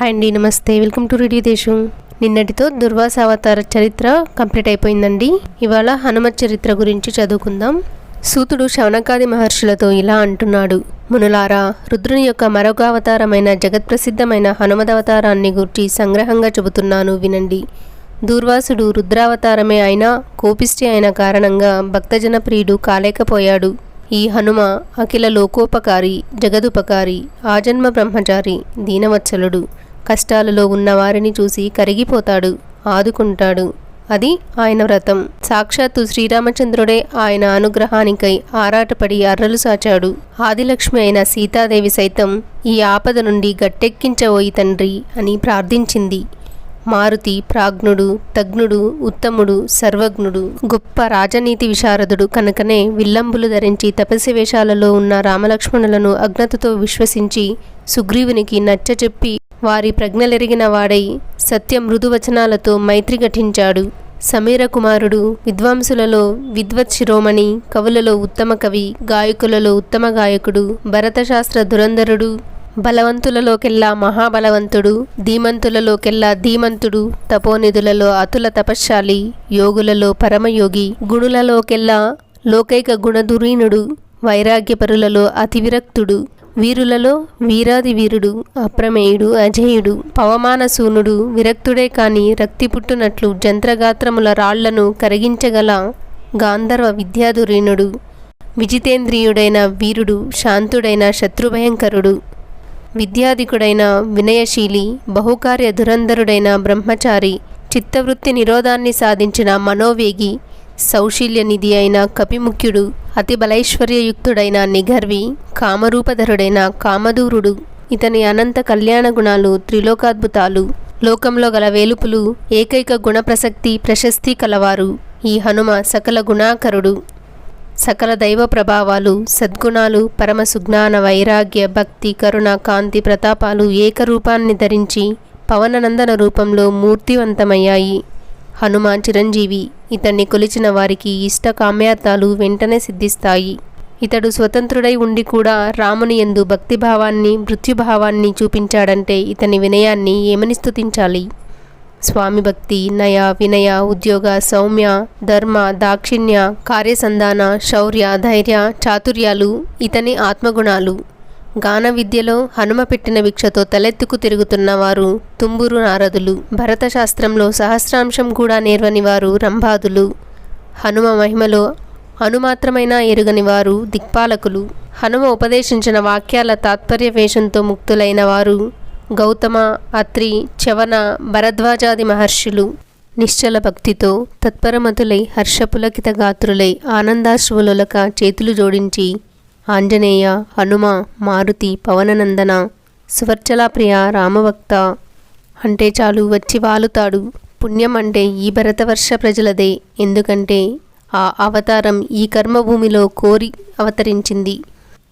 Hi అండి నమస్తే. Welcome to radio దేశం నిన్నటితో దుర్వాస అవతార చరిత్ర కంప్లీట్ అయిపోయిందండి. ఇవాళ హనుమత్ చరిత్ర గురించి చదువుకుందాం. సూతుడు శవనకాది మహర్షులతో ఇలా అంటున్నాడు. మునులారా రుద్రుని యొక్క మరొక అవతారమైన జగత్ప్రసిద్ధమైన హనుమదవతారాన్ని గురించి సంగ్రహంగా చెబుతున్నాను వినండి. దూర్వాసుడు రుద్రావతారమే అయినా కోపిష్టి అయిన కారణంగా భక్తజన ప్రియుడు కాలేకపోయాడు. ఈ హనుమ అఖిల లోకోపకారి జగదుపకారి ఆజన్మ బ్రహ్మచారి దీనవత్సలుడు. కష్టాలలో ఉన్నవారిని చూసి కరిగిపోతాడు ఆదుకుంటాడు. అది ఆయన వ్రతం. సాక్షాత్తు శ్రీరామచంద్రుడే ఆయన అనుగ్రహానికై ఆరాటపడి అర్రలు సాచాడు. ఆదిలక్ష్మి అయిన సీతాదేవి సైతం ఈ ఆపద నుండి గట్టెక్కించబోయి తండ్రి అని ప్రార్థించింది. మారుతి ప్రాజ్ఞుడు తజ్ఞుడు ఉత్తముడు సర్వజ్ఞుడు. గొప్ప రాజనీతి విశారదుడు కనుకనే విల్లంబులు ధరించి తపస్సు వేషాలలో ఉన్న రామలక్ష్మణులను అజ్ఞతతో విశ్వసించి సుగ్రీవునికి నచ్చచెప్పి వారి ప్రజ్ఞలెరిగిన వాడై సత్య మృదువచనాలతో మైత్రి ఘటించాడు. సమీర కుమారుడు విద్వాంసులలో విద్వత్ శిరోమణి కవులలో ఉత్తమ కవి గాయకులలో ఉత్తమ గాయకుడు భరతశాస్త్ర దురంధరుడు బలవంతులలోకెల్లా మహాబలవంతుడు ధీమంతులలోకెల్లా ధీమంతుడు తపోనిధులలో అతుల తపశ్శాలి యోగులలో పరమయోగి గుణులలోకెల్లా లోకైక గుణధురీనుడు వైరాగ్యపరులలో అతివిరక్తుడు. వీరులలో వీరాది వీరుడు అప్రమేయుడు అజేయుడు పవమానసూనుడు విరక్తుడే కాని రక్తి పుట్టునట్లు జంత్రగాత్రముల రాళ్ళను కరిగించగల గాంధర్వ విద్యాధురీణుడు విజితేంద్రియుడైన వీరుడు శాంతుడైన శత్రుభయంకరుడు విద్యాధికుడైన వినయశీలి బహుకార్య ధురంధరుడైన బ్రహ్మచారి చిత్తవృత్తి నిరోధాన్ని సాధించిన మనోవేగి సౌశీల్య నిధి అయిన కపిముఖ్యుడు అతి బలైశ్వర్యయుక్తుడైన నిగర్వి కామరూపధరుడైన కామదూరుడు ఇతని అనంత కళ్యాణ గుణాలు త్రిలోకాద్భుతాలు. లోకంలో గల వేలుపులు ఏకైక గుణప్రసక్తి ప్రశస్తి కలవారు ఈ హనుమ సకల గుణాకరుడు. సకల దైవ ప్రభావాలు సద్గుణాలు పరమ సుజ్ఞాన వైరాగ్య భక్తి కరుణ కాంతి ప్రతాపాలు ఏకరూపాన్ని ధరించి పవననందన రూపంలో మూర్తివంతమయ్యాయి. హనుమాన్ చిరంజీవి. ఇతన్ని కొలిచిన వారికి ఇష్ట కామ్యార్థాలు వెంటనే సిద్ధిస్తాయి. ఇతడు స్వతంత్రుడై ఉండి కూడా రాముని ఎందు భక్తిభావాన్ని మృత్యుభావాన్ని చూపించాడంటే ఇతని వినయాన్ని ఏమని స్తుతించాలి? స్వామి భక్తి నయ వినయ ఉద్యోగ సౌమ్య ధర్మ దాక్షిణ్య కార్యసంధాన శౌర్య ధైర్య చాతుర్యాలు ఇతని ఆత్మగుణాలు. గాన విద్యలో హనుమ పెట్టిన భిక్షతో తలెత్తుకు తిరుగుతున్న వారు తుంబురు నారదులు. భరత శాస్త్రంలో సహస్రాంశం కూడా నేర్వని వారు రంభాదులు. హనుమ మహిమలో అనుమాత్రమైన ఎరుగని వారు దిక్పాలకులు. హనుమ ఉపదేశించిన వాక్యాల తాత్పర్య వేషంతో ముక్తులైన వారు గౌతమ అత్రి చవన భరద్వాజాది మహర్షులు. నిశ్చల భక్తితో తత్పరమతులై హర్షపులకిత గాత్రులై ఆనందాశ్రువులొలక చేతులు జోడించి ఆంజనేయ హనుమ మారుతి పవననందన సువర్చలాప్రియ రామభక్త అంటే చాలు వచ్చి వాలుతాడు. పుణ్యం అంటే ఈ భరతవర్ష ప్రజలదే. ఎందుకంటే ఆ అవతారం ఈ కర్మభూమిలో కోరి అవతరించింది.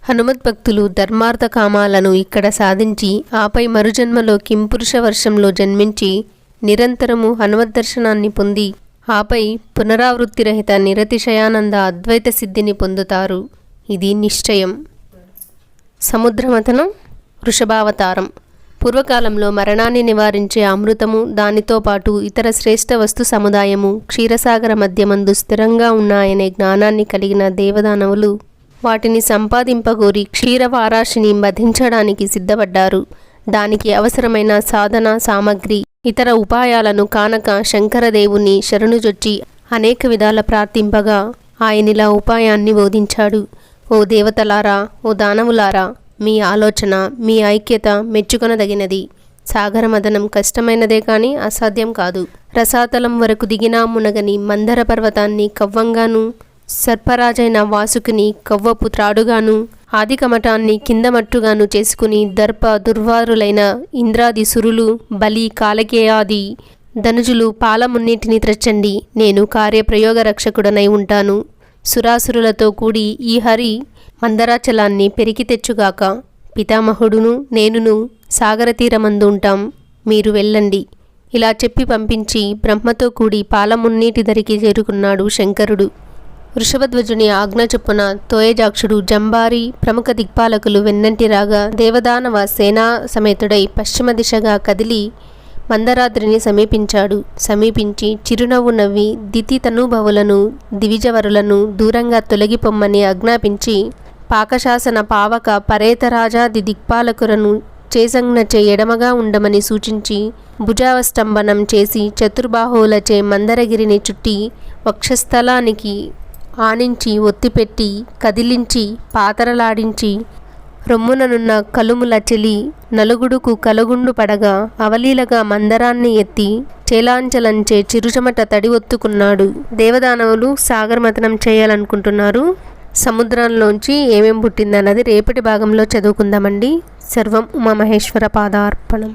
హనుమత్ భక్తులు ధర్మార్థ కామాలను ఇక్కడ సాధించి ఆపై మరుజన్మలో కింపురుష వర్షంలో జన్మించి నిరంతరము హనుమత్ దర్శనాన్ని పొంది ఆపై పునరావృత్తిరహిత నిరతిశయానంద అద్వైత సిద్ధిని పొందుతారు. ఇది నిశ్చయం. సముద్రమతనం వృషభావతారం. పూర్వకాలంలో మరణాన్ని నివారించే అమృతము దానితో పాటు ఇతర శ్రేష్ఠ వస్తు సముదాయము క్షీరసాగర మధ్యమందు స్థిరంగా ఉన్నాయనే జ్ఞానాన్ని కలిగిన దేవదానవులు వాటిని సంపాదింపగోరి క్షీరవారాశిని మధించడానికి సిద్ధపడ్డారు. దానికి అవసరమైన సాధన సామగ్రి ఇతర ఉపాయాలను కానక శంకరదేవుని శరణుజొచ్చి అనేక విధాల ప్రార్థింపగా ఆయనిలా ఉపాయాన్ని బోధించాడు. ఓ దేవతలారా ఓ దానవులారా మీ ఆలోచన మీ ఐక్యత మెచ్చుకొనదగినది. సాగరమదనం కష్టమైనదే కానీ అసాధ్యం కాదు. రసాతలం వరకు దిగినా మునగని మందర పర్వతాన్ని కవ్వంగాను సర్పరాజైన వాసుకిని కవ్వపు త్రాడుగాను ఆదికమఠాన్ని కిందమట్టుగాను చేసుకుని దర్ప దుర్వారులైన ఇంద్రాది సురులు బలి కాలకేయాది ధనుజులు పాలమున్నిటిని త్రచ్చండి. నేను కార్యప్రయోగ రక్షకుడనై ఉంటాను. సురాసురులతో కూడి ఈ హరి మందరాచలాన్ని పెరికి తెచ్చుగాక పితామహుడును నేనును సాగరతీరమందు ఉంటాం. మీరు వెళ్ళండి. ఇలా చెప్పి పంపించి బ్రహ్మతో కూడి పాలమున్నీటి ధరికి చేరుకున్నాడు శంకరుడు. వృషభధ్వజుని ఆజ్ఞ చొప్పున తోయజాక్షుడు జంబారి ప్రముఖ దిక్పాలకులు వెన్నంటి రాగా దేవదానవ సేనా సమేతుడై పశ్చిమ దిశగా కదిలి మందరాద్రిని సమీపించాడు. సమీపించి చిరునవ్వు నవ్వి దితి తనుభవులను దివిజవరులను దూరంగా తొలగిపొమ్మని ఆజ్ఞాపించి పాకశాసన పావక పరేతరాజాది దిక్పాలకులను చేసంజ్ఞచే ఎడమగా ఉండమని సూచించి భుజావస్తంభనం చేసి చతుర్బాహువులచే మందరగిరిని చుట్టి వక్షస్థలానికి ఆనించి ఒత్తిపెట్టి కదిలించి పాతరలాడించి రొమ్ముననున్న కలుముల చెలి నలుగుడుకు కలుగుండు పడగా అవలీలగా మందరాన్ని ఎత్తి చేలాంచలంచే చిరుచమట తడి ఒత్తుకున్నాడు. దేవదానవులు సాగరమతనం చేయాలనుకుంటున్నారు. సముద్రంలోంచి ఏమేం పుట్టిందన్నది రేపటి భాగంలో చదువుకుందామండి. సర్వం ఉమామహేశ్వర పాదార్పణం.